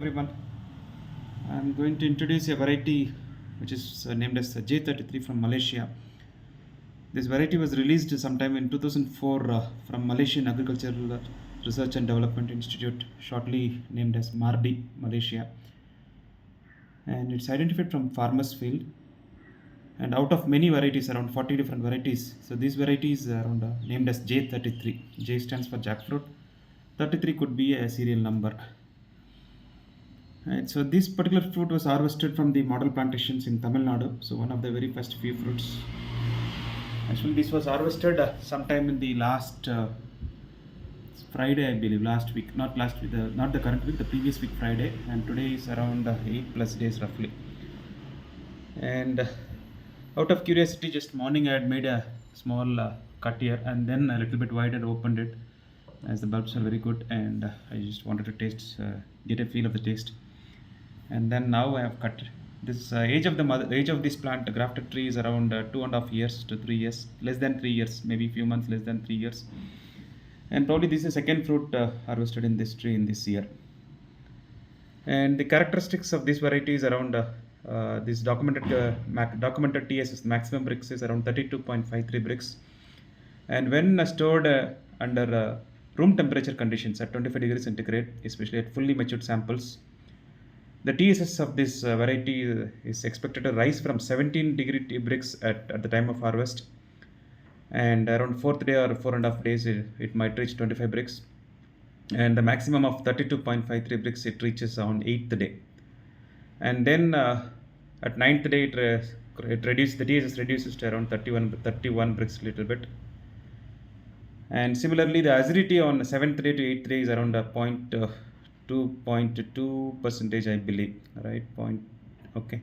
everyone. I'm going to introduce a variety which is uh, named as uh, J33 from Malaysia. This variety was released sometime in 2004 uh, from Malaysian Agricultural Research and Development Institute, shortly named as MARDI, Malaysia. And it's identified from farmers' field. And out of many varieties, around 40 different varieties, so these varieties are around, uh, named as J33. J stands for jackfruit. 33 could be a serial number. Right, so this particular fruit was harvested from the model plantations in Tamil Nadu. So one of the very first few fruits. Actually, this was harvested uh, sometime in the last uh, Friday, I believe, last week. Not last week, the, not the current week, the previous week Friday. And today is around uh, eight plus days roughly. And uh, out of curiosity, just morning I had made a small uh, cut here and then a little bit wider opened it as the bulbs are very good and uh, I just wanted to taste, uh, get a feel of the taste. And then now I have cut this uh, age of the mother, age of this plant, grafted tree is around uh, two and a half years to three years, less than three years, maybe few months less than three years. And probably this is second fruit uh, harvested in this tree in this year. And the characteristics of this variety is around uh, uh, this documented uh, documented TSS maximum bricks is around 32.53 bricks. And when stored under room temperature conditions at 25 degrees centigrade, especially at fully matured samples, the TSS of this uh, variety is expected to rise from 17 degree T bricks at, at the time of harvest, and around fourth day or four and a half days, it, it might reach 25 bricks, and the maximum of 32.53 bricks it reaches on eighth day, and then uh, at ninth day it, uh, it reduces the TSS reduces to around 31 31 bricks a little bit, and similarly the acidity on seventh day to eighth day is around a point. Uh, 2.2 percentage I believe. Right point okay.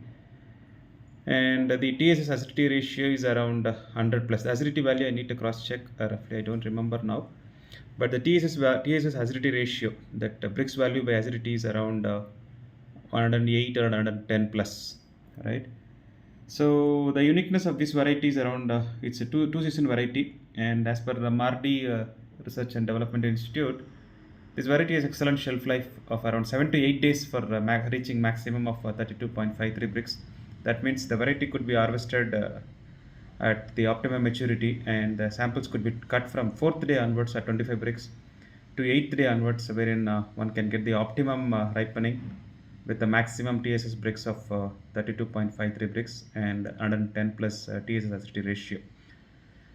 And the TSS acidity ratio is around 100 plus. The acidity value I need to cross check uh, roughly I don't remember now. But the TSS TSS acidity ratio that uh, Brix value by acidity is around uh, 108 or 110 plus. Right? So the uniqueness of this variety is around uh, it's a two two season variety. And as per the Mardi uh, Research and Development Institute this variety has excellent shelf life of around 7 to 8 days for uh, reaching maximum of uh, 32.53 bricks. That means the variety could be harvested uh, at the optimum maturity and the samples could be cut from 4th day onwards at 25 bricks to 8th day onwards wherein uh, one can get the optimum uh, ripening with the maximum TSS bricks of uh, 32.53 bricks and 110 plus TSS acidity ratio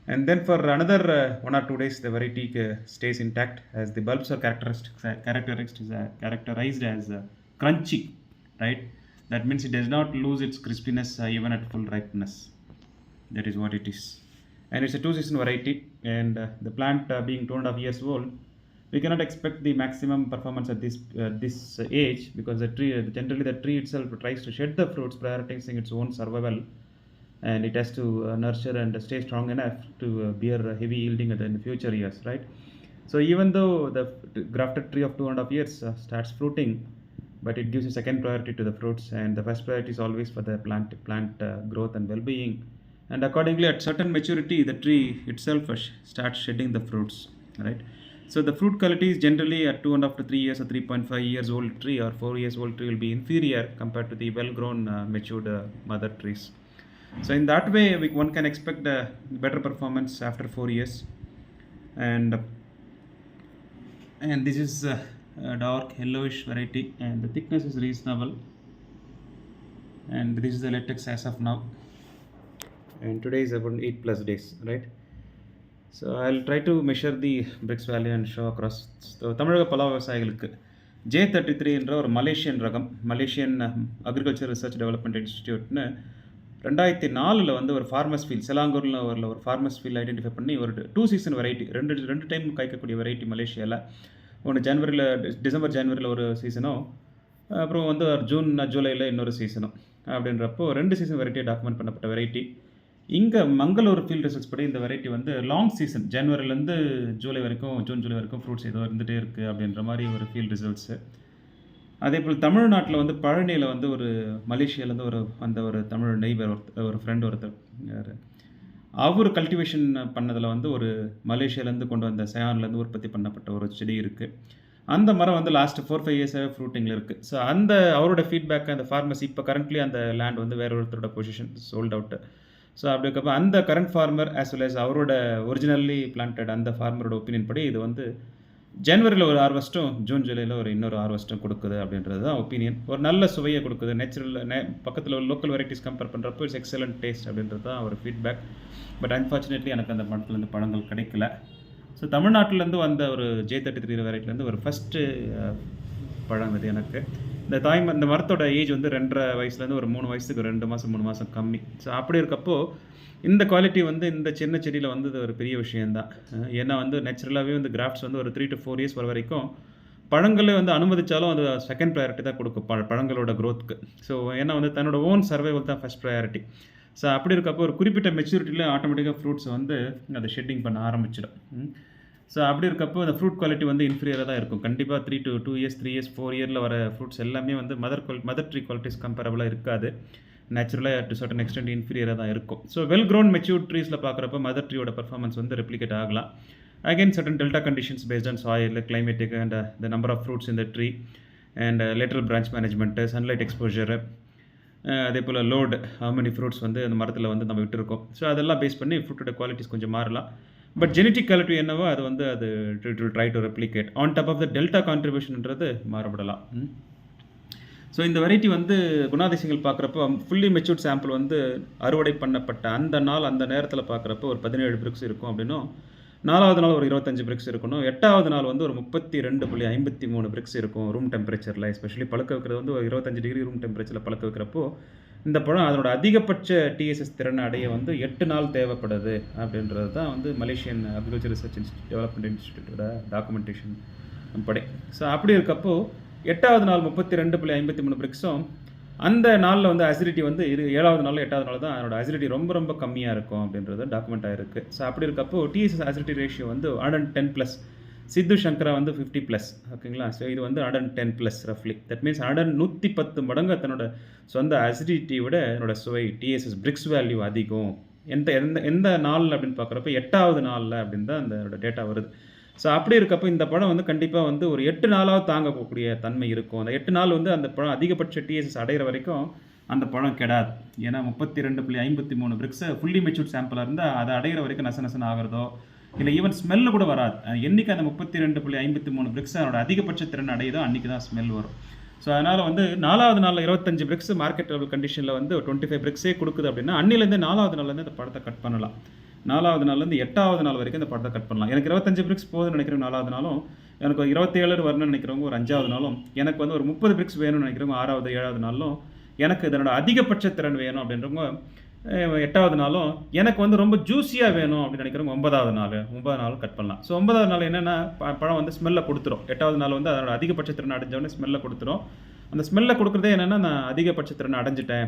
and then for another uh, one or two days the variety uh, stays intact as the bulbs are characteristic, characterized, uh, characterized as crunchy right? That means it does not lose its crispiness even at full ripeness. That is what it is. And it's a two season variety and the plant being two and a half years old we cannot expect the maximum performance at this uh, this age because the tree generally the tree itself tries to shed the fruits prioritizing its own survival and it has to uh, nurture and stay strong enough to uh, bear heavy yielding in the future years right? So even though the grafted tree of two and a half years uh, starts fruiting but it gives a second priority to the fruits and the first priority is always for the plant plant uh, growth and well-being. And accordingly at certain maturity the tree itself sh- starts shedding the fruits right? So the fruit quality is generally at two and a half to three years or 3.5 years old tree or four years old tree will be inferior compared to the well-grown uh, matured uh, mother trees so in that way, we, one can expect a better performance after four years, and and this is a, a dark yellowish variety, and the thickness is reasonable. And this is the latex as of now, and today is about eight plus days, right? So I'll try to measure the bricks value and show across. So தமிழக பல விவசாயிகளுக்கு J thirty three என்ற ஒரு Malaysian ரகம் Malaysian agriculture research development இன்ஸ்டிடியூட்னு ரெண்டாயிரத்தி நாலில் வந்து ஒரு ஃபார்மஸ் ஃபீல் செலாங்கூரில் ஒரு ஒரு ஃபார்மஸ் ஃபீல் ஐடென்டிஃபை பண்ணி ஒரு டூ சீசன் வெரைட்டி ரெண்டு ரெண்டு டைம் காய்க்கக்கூடிய வெரைட்டி மலேசியாவில் ஒன்று ஜனவரியில் டிசம்பர் ஜனவரியில் ஒரு சீசனும் அப்புறம் வந்து ஒரு ஜூன் ஜூலையில் இன்னொரு சீசனும் அப்படின்றப்போ ரெண்டு சீசன் வெரைட்டியை டாக்குமெண்ட் பண்ணப்பட்ட வெரைட்டி இங்கே மங்களூர் ஃபீல்ட் ரிசர்ச் படி இந்த வெரைட்டி வந்து லாங் சீசன் ஜனவரிலேருந்து ஜூலை வரைக்கும் ஜூன் ஜூலை வரைக்கும் ஃப்ரூட்ஸ் ஏதோ இருந்துகிட்டே இருக்குது அப்படின்ற மாதிரி ஒரு ஃபீல்ட் ரிசல்ட்ஸு அதே போல் தமிழ்நாட்டில் வந்து பழனியில் வந்து ஒரு மலேசியாவிலேருந்து ஒரு அந்த ஒரு தமிழ் நெய்பர் ஒருத்தர் ஒரு ஃப்ரெண்ட் ஒருத்தர் யார் அவர் கல்டிவேஷன் பண்ணதில் வந்து ஒரு மலேசியாவிலேருந்து கொண்டு வந்த சயான்லேருந்து உற்பத்தி பண்ணப்பட்ட ஒரு செடி இருக்குது அந்த மரம் வந்து லாஸ்ட் ஃபோர் ஃபைவ் இயர்ஸாகவே ஃப்ரூட்டிங்கில் இருக்குது ஸோ அந்த அவரோட ஃபீட்பேக் அந்த ஃபார்மர்ஸ் இப்போ கரண்ட்லி அந்த லேண்ட் வந்து வேற ஒருத்தரோட பொசிஷன் சோல்ட் அவுட்டு ஸோ அப்படி இருக்கப்போ அந்த current farmer as well as அவரோட ஒரிஜினல்லி பிளான்டட் அந்த ஃபார்மரோட ஒப்பீனியன் படி இது வந்து ஜனவரியில் ஒரு ஹார்வெஸ்ட்டும் ஜூன் ஜூலையில் ஒரு இன்னொரு ஹார்வெஸ்ட்டும் கொடுக்குது அப்படின்றது தான் ஒப்பீனியன் ஒரு நல்ல சுவையை கொடுக்குது. நேச்சுரல் நே பக்கத்தில் உள்ள லோக்கல் வெரைட்டிஸ் கம்பேர் பண்ணுறப்போ இட்ஸ் எக்ஸலண்ட் டேஸ்ட் அப்படின்றது தான் ஒரு ஃபீட்பேக் பட் அன்ஃபார்ச்சுனேட்லி எனக்கு அந்த மரத்துலேருந்து பழங்கள் கிடைக்கல. ஸோ தமிழ்நாட்டிலேருந்து வந்த ஒரு ஜே தேர்ட்டி த்ரீ வெரைட்டிலேருந்து ஒரு ஃபஸ்ட்டு uh, பழம் இது எனக்கு. இந்த தாய் இந்த மரத்தோட ஏஜ் வந்து ரெண்டரை வயசுலேருந்து ஒரு மூணு வயசுக்கு ரெண்டு மாதம் மூணு மாதம் கம்மி. ஸோ அப்படி இருக்கப்போ இந்த குவாலிட்டி வந்து இந்த சின்ன செடியில் வந்து ஒரு பெரிய விஷயந்தான் ஏன்னா வந்து நேச்சுரலாகவே வந்து கிராஃப்ட்ஸ் வந்து ஒரு த்ரீ டு ஃபோர் இயர்ஸ் வர வரைக்கும் பழங்களே வந்து அனுமதிச்சாலும் அது செகண்ட் ப்ரையாரிட்டி தான் கொடுக்கும் பழ பழங்களோட க்ரோத்துக்கு ஸோ ஏன்னா வந்து தன்னோட ஓன் சர்வைவல் தான் ஃபஸ்ட் ப்ரையாரிட்டி ஸோ அப்படி இருக்கப்போ ஒரு குறிப்பிட்ட மெச்சூரிட்டியில் ஆட்டோமேட்டிக்காக ஃப்ரூட்ஸ் வந்து அதை ஷெட்டிங் பண்ண ஆரம்பிச்சிடும். ஸோ அப்படி இருக்கப்போ அந்த ஃப்ரூட் குவாலிட்டி வந்து இன்ஃபீரியராக தான் இருக்கும். கண்டிப்பாக three to two years three years four இயரில் வர ஃப்ரூட்ஸ் எல்லாமே வந்து மதர் குவால் மதர் ட்ரீ குவாலிட்டிஸ் கம்பேரபிளாக இருக்காது. நேச்சுரலாக டு சர்டன் எக்ஸ்டென்ட் இன்ஃபீரியராக தான் இருக்கும். ஸோ வெல் க்ரோன் மெச்சூர் ட்ரீஸில் பார்க்குறப்ப மதர் ட்ரீயோட பர்ஃபார்மன்ஸ் வந்து ரெப்ளிகேட் ஆகலாம். Again certain delta conditions based on soil climatic and the number of fruits இந்த tree and lateral branch management sunlight exposure அதே போல் லோடு மெனி ஃப்ரூட்ஸ் வந்து அந்த மரத்தில் வந்து நம்ம விட்டுருக்கோம். ஸோ அதெல்லாம் பேஸ் பண்ணி ஃப்ரூட்டோட குவாலிட்டிஸ் கொஞ்சம் மாறலாம். பட் ஜெனட்டிக் குவாலிட்டி என்னவோ அது வந்து அது try to replicate on top of the delta கான்ட்ரிபியூஷன்ன்றது மாறுபடலாம். ஸோ இந்த வெரைட்டி வந்து குணாதிசயங்கள் பார்க்குறப்போ ஃபுல்லி மெச்சூர்ட் சாம்பிள் வந்து அறுவடை பண்ணப்பட்ட அந்த நாள் அந்த நேரத்தில் பார்க்குறப்போ ஒரு பதினேழு பிரிக்ஸ் இருக்கும் அப்படின்னும் நாலாவது நாள் ஒரு இருபத்தஞ்சு பிரிக்ஸ் இருக்கணும். எட்டாவது நாள் வந்து ஒரு முப்பத்தி ரெண்டு புள்ளி ஐம்பத்தி மூணு பிரிக்ஸ் இருக்கும் ரூம் டெம்பரேச்சரில் எஸ்பெஷலி பழுக்க வைக்கிறது வந்து ஒரு இருபத்தஞ்சு டிகிரி ரூம் டெம்பரேச்சரில் பழுக்க வைக்கிறப்போ இந்த படம் அதனோட அதிகபட்ச டிஎஸ்எஸ் திறனை அடைய வந்து எட்டு நாள் தேவைப்படுது அப்படின்றது தான் வந்து Malaysian agriculture research institute development இன்ஸ்டியூட்டோட documentation படி. ஸோ அப்படி இருக்கப்போ எட்டாவது நாள் முப்பத்தி ரெண்டு புள்ளி ஐம்பத்தி மூணு பிரிக்ஸும் அந்த நாளில் வந்து அசிடிட்டி வந்து இரு ஏழாவது நாள் எட்டாவது நாள் தான் அதனோட அசிடிட்டி ரொம்ப ரொம்ப கம்மியாக இருக்கும் அப்படின்றது டாக்குமெண்ட் ஆகிருக்கு ஸோ அப்படி இருக்கப்போ டிஎஸ்எஸ் அசிடிட்டி ரேஷியோ வந்து ஹண்ட்ரட் டென் ப்ளஸ் சித்து சங்கரா வந்து ஃபிஃப்டி ப்ளஸ் ஓகேங்களா? ஸோ இது வந்து ஹண்ட்ரட் டென் ப்ளஸ் ரஃப்லி தட் மீன்ஸ் ஹண்ட்ரட் நூற்றி பத்து மடங்கு தன்னோட சொந்த அசிடிட்டி விட என்னோட சுவை டிஎஸ்எஸ் பிரிக்ஸ் வேல்யூ அதிகம். எந்த எந்த எந்த நாளில் அப்படின்னு பார்க்குறப்ப எட்டாவது நாளில் அப்படின்னு தான் அந்த டேட்டா வருது. ஸோ அப்படி இருக்கப்போ இந்த படம் வந்து கண்டிப்பாக வந்து ஒரு எட்டு நாளாவது தாங்கக்கூடிய தன்மை இருக்கும். அந்த எட்டு நாள் வந்து அந்த படம் அதிகபட்ச டிஎஸ்எஸ் அடைகிற வரைக்கும் அந்த பழம் கெடாது. ஏன்னா முப்பத்தி ரெண்டு புள்ளி ஐம்பத்தி மூணு பிரிக்ஸை ஃபுல்லி மெச்சூர்ட் சாம்பிளாக இருந்தால் அதை அடைகிற வரைக்கும் நச நசன் ஆகிறதோ இல்லை ஈவன் ஸ்மெல்லு கூட வராது. என்றைக்கு அந்த முப்பத்தி ரெண்டு புள்ளி ஐம்பத்தி மூணு பிரிக்ஸ் அதோட அதிகபட்ச திறன் அடையுதோ அன்றைக்கி தான் ஸ்மெல் வரும். ஸோ அதனால் வந்து நாலாவது நாளில் இருபத்தஞ்சு பிரிக்ஸ் மார்க்கெட் லெவல் கண்டிஷனில் வந்து டுவெண்ட்டி ஃபைவ் பிரிக்ஸே கொடுக்குது அப்படின்னா அன்னிலேருந்து நாலாவது நாள்லேருந்து அந்த படத்தை கட் பண்ணலாம். நாலாவது நாள்லேருந்து எட்டாவது நாள் வரைக்கும் இந்த படத்தை கட் பண்ணலாம். எனக்கு இருபத்தஞ்சு பிரிக்ஸ் போதும்னு நினைக்கிறேன் நாலாவது நாளும் எனக்கு ஒரு இருபத்தேழு வரணும்னு நினைக்கிறவங்க ஒரு அஞ்சாவது நாளும் எனக்கு வந்து ஒரு முப்பது பிரிக்ஸ் வேணும்னு நினைக்கிறவங்க ஆறாவது ஏழாவது நாளும் எனக்கு இதனோட அதிகபட்ச திறன் வேணும் அப்படின்றவங்க எட்டாவது நாளும் எனக்கு வந்து ரொம்ப ஜூஸியாக வேணும் அப்படின்னு நினைக்கிறவங்க ஒன்பதாவது நாள் ஒன்பதாவது நாள் கட் பண்ணலாம். ஸோ ஒன்பதாவது நாள் என்னென்னா பழம் வந்து ஸ்மெல்லை கொடுத்துரும். எட்டாவது நாள் வந்து அதனோட அதிகபட்ச திறன் அடைஞ்சவொடனே ஸ்மெல்லை கொடுத்துரும். அந்த ஸ்மெல்லை கொடுக்குறதே என்னென்னா நான் அதிகபட்ச திறனை அடைஞ்சிட்டேன்.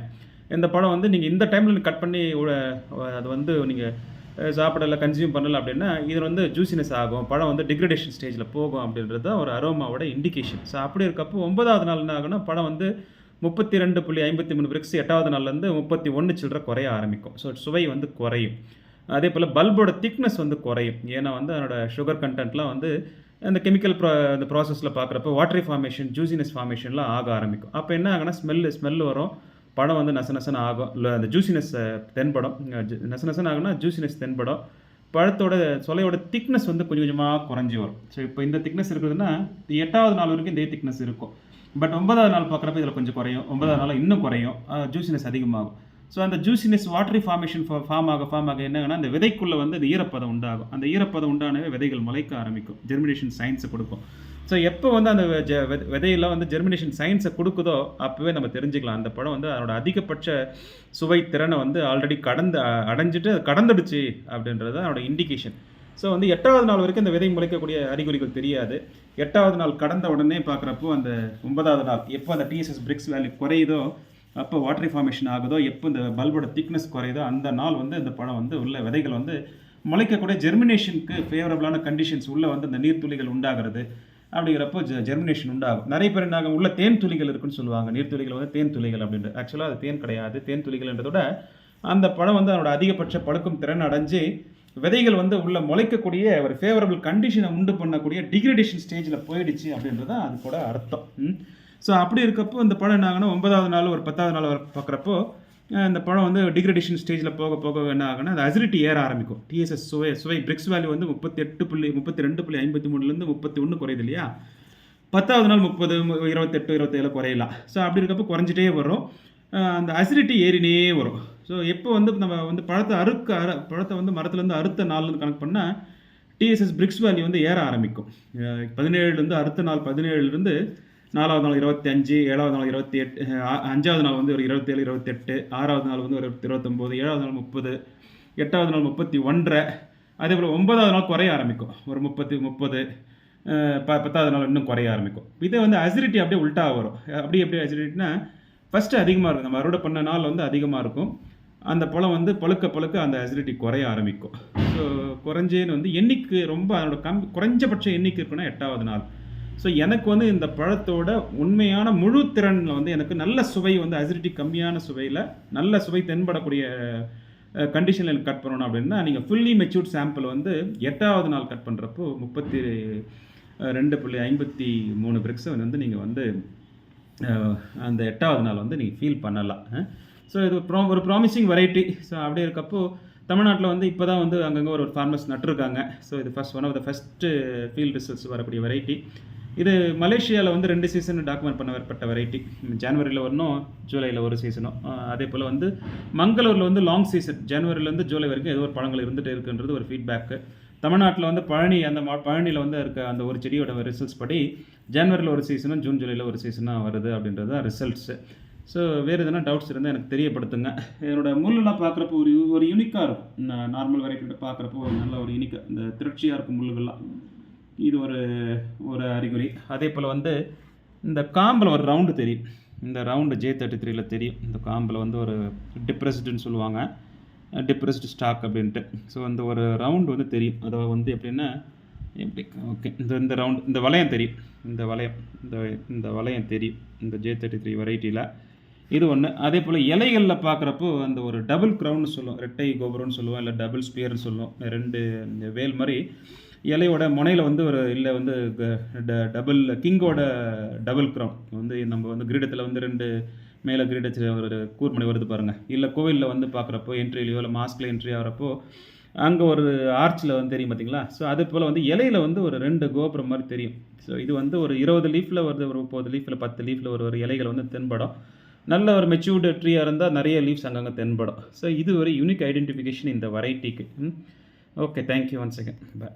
இந்த பழம் வந்து நீங்கள் இந்த டைமில் கட் பண்ணி அது வந்து நீங்கள் சாப்பிடலை கன்சியூம் பண்ணலை அப்படின்னா இது வந்து ஜூசினஸ் ஆகும். பழம் வந்து டிக்ரடேஷன் ஸ்டேஜில் போகும் அப்படின்றது தான் ஒரு அரோமாவோட இண்டிகேஷன் ஸோ அப்படி இருக்கப்போ ஒன்பதாவது நாள் என்ன ஆகுனா பழம் வந்து முப்பத்தி ரெண்டு புள்ளி ஐம்பத்தி மூணு பிரிக்ஸ் எட்டாவது நாள்லேருந்து முப்பத்தி ஒன்று சில்லற குறைய ஆரம்பிக்கும். ஸோ சுவை வந்து குறையும். அதே போல் பல்போட திக்னஸ் வந்து குறையும். ஏன்னா வந்து அதனோட சுகர் கண்டென்ட்லாம் வந்து அந்த கெமிக்கல் ப்ரா அந்த ப்ராசஸில் பார்க்குறப்ப வாட்டரி ஃபார்மேஷன் ஜூசினஸ் ஃபார்மேஷன்லாம் ஆக ஆரம்பிக்கும். அப்போ என்ன ஆகுனா ஸ்மெல்லு ஸ்மெல் வரும். படம் வந்து நச நசன ஆகும். இல்லை அந்த ஜூசினஸ் தென்படும். நச நசன ஆகுனா ஜூசினஸ் தென்படும். பழத்தோட சொலையோட திக்னஸ் வந்து கொஞ்சம் கொஞ்சமாக குறைஞ்சி வரும். ஸோ இப்போ இந்த திக்னஸ் இருக்குதுன்னா எட்டாவது நாள் வரைக்கும் இதே திக்னஸ் இருக்கும். பட் ஒன்பதாவது நாள் பார்க்குறப்ப இதில் கொஞ்சம் குறையும். ஒன்பதாவது நாள் இன்னும் குறையும். ஜூசினஸ் அதிகமாகும். ஸோ அந்த ஜூசினஸ் வாட்டரி ஃபார்மேஷன் ஃபார்ம் ஆக ஃபார்ம் ஆக என்னங்கன்னா அந்த விதைக்குள்ளே வந்து அந்த ஈரப்பதம் உண்டாகும். அந்த ஈரப்பதம் உண்டானவே விதைகள் முளைக்க ஆரம்பிக்கும். ஜெர்மினேஷன் சயின்ஸை கொடுக்கும். ஸோ எப்போ வந்து அந்த ஜ- விதையில வந்து ஜெர்மினேஷன் சயின்ஸை கொடுக்குதோ அப்போவே நம்ம தெரிஞ்சுக்கலாம். அந்த படம் வந்து அதனோட அதிகபட்ச சுவை திறனை வந்து ஆல்ரெடி கடந்து அடைஞ்சிட்டு கடந்துடுச்சு அப்படின்றது தான் அதனோட இண்டிகேஷன் ஸோ வந்து எட்டாவது நாள் வரைக்கும் இந்த விதை முளைக்கக்கூடிய அறிகுறிகள் தெரியாது. எட்டாவது நாள் கடந்த உடனே பார்க்குறப்போ அந்த ஒன்பதாவது நாள் எப்போ அந்த டிஎஸ்எஸ் பிரிக்ஸ் வேல்யூ குறையுதோ அப்போ வாட்டர் ஃபார்மேஷன் ஆகுதோ எப்போ இந்த பல்போட திக்னஸ் குறையுதோ அந்த நாள் வந்து இந்த பழம் வந்து உள்ள விதைகள் வந்து முளைக்கக்கூடிய ஜெர்மினேஷனுக்கு ஃபேவரபிளான கண்டிஷன்ஸ் உள்ளே வந்து அந்த நீர்த்துளிகள் உண்டாகிறது. அப்படிங்கிறப்போ ஜெ ஜெர்மினேஷன் உண்டாகும். நிறைய பேர் என்ன ஆகும், உள்ள தேன் துளிகள் இருக்குன்னு சொல்லுவாங்க. நீர்த்துளிகள் வந்து தேன் துளிகள் அப்படின்ட்டு. ஆக்சுவலாக அது தேன் கிடையாது. தேன் துளிகள்ன்றதோட விட அந்த பழம் வந்து அதனோட அதிகபட்ச பழுக்கும் திறன் அடைஞ்சு விதைகள் வந்து உள்ள முளைக்கக்கூடிய ஒரு ஃபேவரபிள் கண்டிஷனை உண்டு பண்ணக்கூடிய டிகிரடேஷன் ஸ்டேஜில் போயிடுச்சு அப்படின்றது தான் அது கூட அர்த்தம். ஸோ அப்படி இருக்கப்போ இந்த பழம் என்ன ஒன்பதாவது நாள் ஒரு பத்தாவது நாள் பார்க்குறப்போ இந்த பழம் வந்து டிகிரடேஷன் ஸ்டேஜில் போக போக என்ன ஆகுனா அந்த அசிடிட்டி ஏற ஆரம்பிக்கும். டிஎஸ்எஸ் சுவை சுவை பிரிக்ஸ் வேல்யூ வந்து முப்பத்தி எட்டு புள்ளி முப்பத்தி ரெண்டு புள்ளி ஐம்பத்தி மூணுலேருந்து முப்பத்தி ஒன்று குறையுது இல்லையா? பத்தாவது நாள் முப்பது இருபத்தெட்டு இருபத்தேழு குறையலாம். ஸோ அப்படி இருக்கப்போ குறைஞ்சிட்டே வரும். அந்த அசிடிட்டி ஏறினே வரும். ஸோ எப்போ வந்து நம்ம வந்து பழத்தை அறுக்க அற பழத்தை வந்து மரத்துலேருந்து அறுத்த நாள்னு கணக்கு பண்ணால் டிஎஸ்எஸ் பிரிக்ஸ் வேல்யூ வந்து ஏற ஆரம்பிக்கும். பதினேழுலேருந்து அடுத்த நாள் பதினேழுலேருந்து நாலாவது நாள் இருபத்தி அஞ்சு ஏழாவது நாள் இருபத்தி எட்டு அஞ்சாவது நாள் வந்து ஒரு இருபத்தேழு இருபத்தெட்டு ஆறாவது நாள் வந்து ஒரு இருபத்தொம்போது ஏழாவது நாள் முப்பது எட்டாவது நாள் முப்பத்தி ஒன்றரை அதே போல் ஒன்பதாவது நாள் குறைய ஆரம்பிக்கும். ஒரு முப்பத்தி முப்பது ப பத்தாவது நாள் இன்னும் குறைய ஆரம்பிக்கும். இதே வந்து அசிடிட்டி அப்படியே உல்ட்டா வரும். அப்படி எப்படி அசிடிட்டினா ஃபஸ்ட்டு அதிகமாக இருக்கும். நம்ம அறுவடை பண்ண நாள் வந்து அதிகமாக இருக்கும். அந்த பழம் வந்து பழுக்க பழுக்க அந்த அசிடிட்டி குறைய ஆரம்பிக்கும். ஸோ குறைஞ்சேன்னு வந்து எண்ணிக்கை ரொம்ப அதோட கம் குறைஞ்சபட்ச எண்ணிக்கை இருக்குன்னா எட்டாவது நாள். ஸோ எனக்கு வந்து இந்த பழத்தோட உண்மையான முழு திறனில் வந்து எனக்கு நல்ல சுவை வந்து அசிடிட்டி கம்மியான சுவையில் நல்ல சுவை தென்படக்கூடிய கண்டிஷனில் எனக்கு கட் பண்ணணும் அப்படின்னா நீங்கள் ஃபுல்லி மெச்சூர்ட் சாம்பிள் வந்து எட்டாவது நாள் கட் பண்ணுறப்போ முப்பத்தி ரெண்டு புள்ளி ஐம்பத்தி மூணு பிரிக்ஸை வந்து நீங்கள் வந்து அந்த எட்டாவது நாள் வந்து நீங்கள் ஃபீல் பண்ணலாம். ஸோ இது ப்ரா ஒரு ப்ராமிசிங் வெரைட்டி ஸோ அப்படி இருக்கப்போ தமிழ்நாட்டில் வந்து இப்போ தான் வந்து அங்கங்கே ஒரு ஃபார்மர்ஸ் நட்டுருக்காங்க. ஸோ இது first one of the first field results வரக்கூடிய வெரைட்டி இது மலேசியாவில் வந்து ரெண்டு சீசன் டாக்குமெண்ட் பண்ணப்பட்ட வெரைட்டி ஜனவரியில் ஒன்றும் ஜூலையில் ஒரு சீசனும் அதே போல் வந்து மங்களூரில் வந்து லாங் சீசன் ஜனவரிலேருந்து ஜூலை வரைக்கும் ஏதோ ஒரு பழங்கள் இருந்துகிட்டே இருக்குன்றது ஒரு ஃபீட்பேக்கு தமிழ்நாட்டில் வந்து பழனி அந்த மா பழனியில் வந்து இருக்க அந்த ஒரு செடியோட ரிசல்ட்ஸ் படி ஜனவரியில் ஒரு சீசனும் ஜூன் ஜூலையில் ஒரு சீசனாக வருது அப்படின்றது தான் ரிசல்ட்ஸு ஸோ வேறு எதனா டவுட்ஸ் இருந்தால் எனக்கு தெரியப்படுத்துங்க. என்னோட முள்ளெல்லாம் பார்க்குறப்போ ஒரு ஒரு யூனிக்காக இருக்கும். நார்மல் வெரைட்டியோட பார்க்குறப்போ ஒரு நல்ல ஒரு யூனிக்காக இந்த திருச்சியாக இருக்கும் முள்ளுகள்லாம். இது ஒரு ஒரு அறிகுறி. அதே போல் வந்து இந்த காம்பில் ஒரு ரவுண்டு தெரியும். இந்த ரவுண்டு ஜே தேர்ட்டி த்ரீல தெரியும். இந்த காம்பில் வந்து ஒரு டிப்ரெஸ்டுன்னு சொல்லுவாங்க. டிப்ரெஸ்டு ஸ்டாக் அப்படின்ட்டு. ஸோ அந்த ஒரு ரவுண்டு வந்து தெரியும். அதை வந்து எப்படின்னா எப்படி ஓகே இந்த இந்த ரவுண்ட் இந்த வளையம் தெரியும். இந்த வளையம் இந்த இந்த வளையம் தெரியும். இந்த ஜே தேர்ட்டி த்ரீ வெரைட்டியில் இது ஒன்று அதே போல் இலைகளில் பார்க்குறப்போ அந்த ஒரு டபுள் க்ரௌன்னு சொல்லுவோம். ரெட்டை கோபுரம்னு சொல்லுவோம் இல்லை டபுள் ஸ்பியர்னு சொல்லுவோம். ரெண்டு வேல் மாதிரி இலையோட முனையில் வந்து ஒரு இல்லை வந்து டபுள் கிங்கோட டபுள் க்ரௌன் வந்து நம்ம வந்து கிரீடத்தில் வந்து ரெண்டு மேலே கிரீடத்தில் ஒரு கூர்மணி வருது பாருங்கள் இல்லை கோவிலில் வந்து பார்க்குறப்போ என்ட்ரிலையோ இல்லை மாஸ்கில் என்ட்ரி ஆகிறப்போ அங்கே ஒரு ஆர்ச்சில் வந்து தெரியும் பார்த்தீங்களா ஸோ அது போல் வந்து இலையில வந்து ஒரு ரெண்டு கோபுரம் மாதிரி தெரியும். ஸோ இது வந்து ஒரு இருபது லீஃபில் வருது ஒரு முப்பது லீஃபில் பத்து லீஃபில் ஒரு ஒரு இலைகள் வந்து தென்படும். நல்ல ஒரு மெச்சூர்டு ட்ரீயாக இருந்தால் நிறைய லீவ்ஸ் அங்கங்கே தென்படும். ஸோ இது ஒரு யூனிக் ஐடென்டிஃபிகேஷன் இந்த வெரைட்டிக்கு okay thank you one second bye